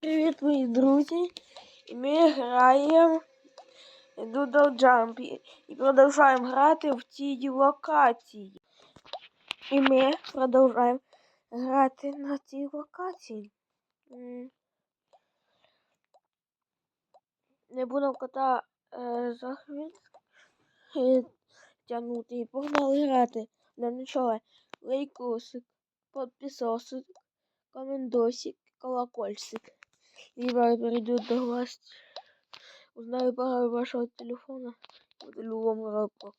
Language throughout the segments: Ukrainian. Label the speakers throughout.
Speaker 1: Привіт, мої друзі! І ми граємо Doodle Jump і- і продовжуємо грати в цій локації. І ми продовжуємо грати на цій локації. Не будемо кота е, за хвіст е, тягнути погнали грати. Для начала лайкосик, подписосик, комендосик, колокольчик. Либо перейдет до вас, узнаю пароль вашего телефона, удалю любом Roblox.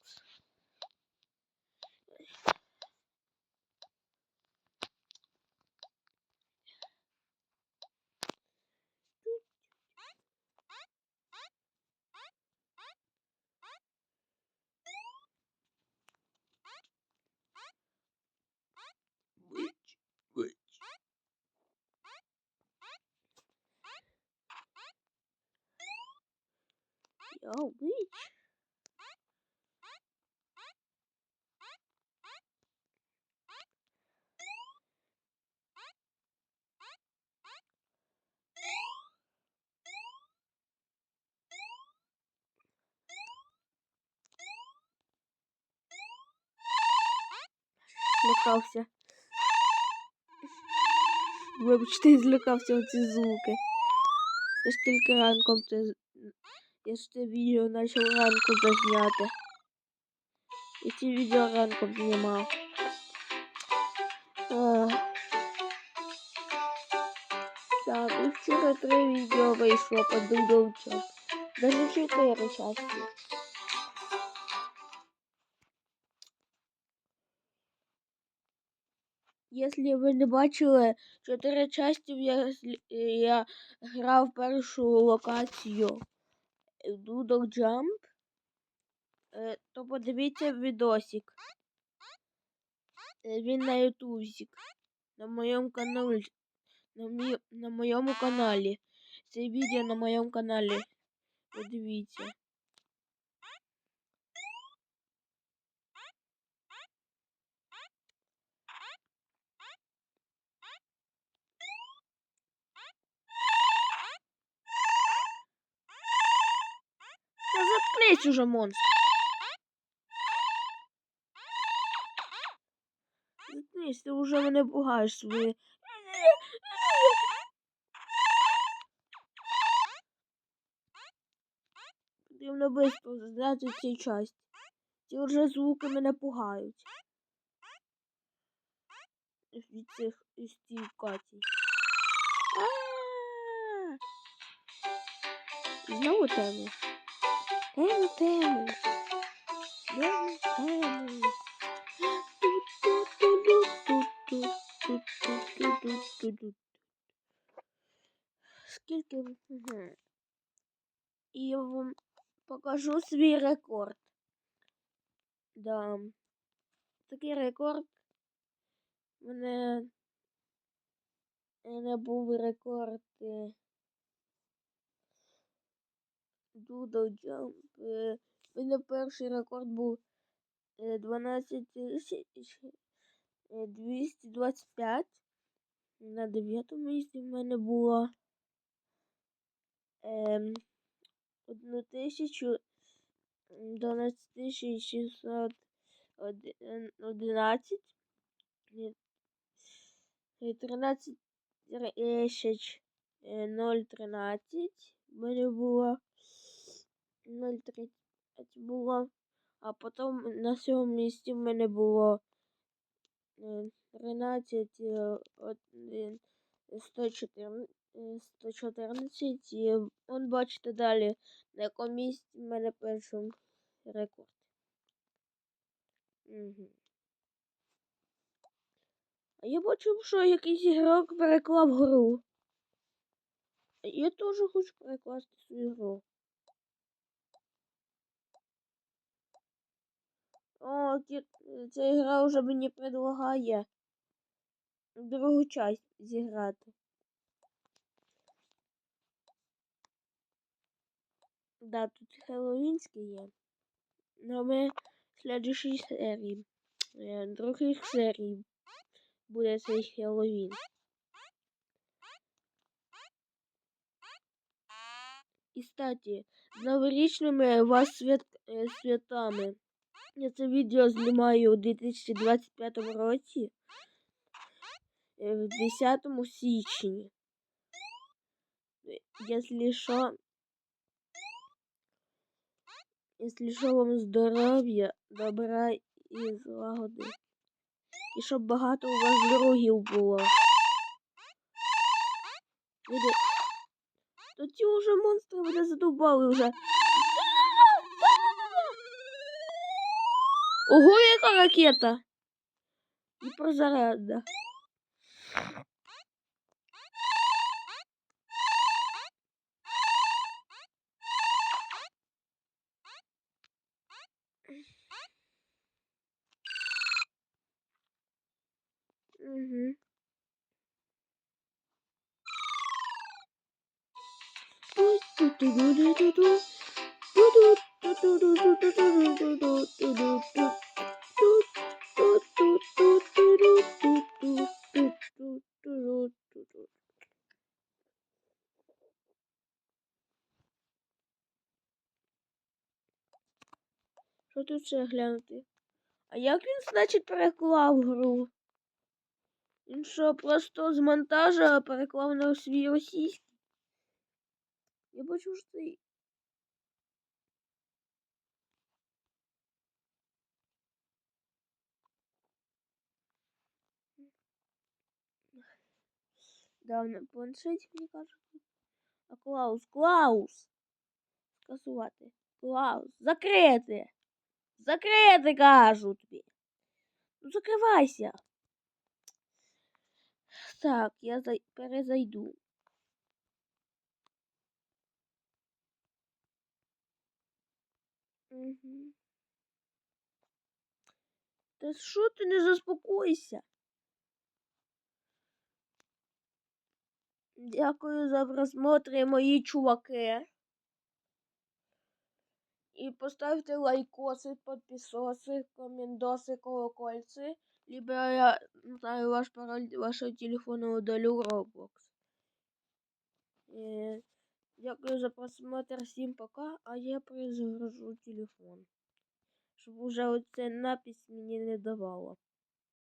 Speaker 1: Yo, bitch. Злякався. Вибачте, злякався оці звуки. Я ж тільки ранком це... Я ж це відео почав ранку зазняти. І ці відео ранком знімав. Так, і вчора три відео вийшло по дудовчам. Даже чотири часті. Якщо ви не бачили чотири часті, я, я грав першу локацію Doodle Jump, е, то подивіться відосик. Е, Він на ютубзик. На моєму каналі. На, мій, на моєму каналі. Це відео на моєму каналі. Подивіться. Заткнись уже, монстр. Заткнись, ти вже мене пугаєш своє. Потрібно швидко здати цю часть. Ці вже звуки мене пугають. Від цих із цієї Каті. А-а-а! Я не тему. Я не тему. Скільки І я вам покажу свій рекорд. Да. Такий рекорд. У мене не був рекорд. Е, Doodle Jump. е, У мене перший рекорд був е, 12 тисяч е, 225. На дев'ятому місці в мене було ем, 1 тисячу 12 тисяч 611 і 13 тисяч е, 013 в мене було 0,30 було, а потім на сьомому місці в мене було е, 13 е, 114 е, 114 і он бачите далі на якому місці в мене перший рекорд. Угу. А я бачив, що якийсь ігрок переклав гру. Я теж хочу перекласти свою гру. О, ця гра вже мені предлагає другу часть зіграти. Да, тут Хеллоуінський є. Но ми в следующій серії. е, Других серій буде цей Хеллоуін. І статі, з новорічними вас свят... е, святами. Я це відео знімаю у 2025 році, е, в 10 січні. Якщо що, якщо що вам здоров'я, добра і злагоди. І щоб багато у вас друзів було. Люди... То ті вже монстри мене задовбали вже. Uhul, Caqueta. E pozarada. Uhum. Ui, tu, tu, tu, tu, tu. Що тут ще глянути? А як він, значить, переклав гру? Він що, просто з монтажа переклав на свій російський? Я бачу, що це... Да, на планшеті, мені кажуть. А Клаус, Клаус! Скасувати. Клаус, закрити! Закрити, кажу тобі. Ну, закривайся. Так, я зай... перезайду. Угу. Та що ти не заспокойся? Дякую за просмотри, мої чуваки. І поставте лайкоси, подписоси, комендоси, колокольцы. Либо я знаю ваш пароль вашого телефона удалю Roblox. Е, Дякую за просмотр. Всім пока. А я перезагружу телефон. Щоб уже оця напись мені не давала.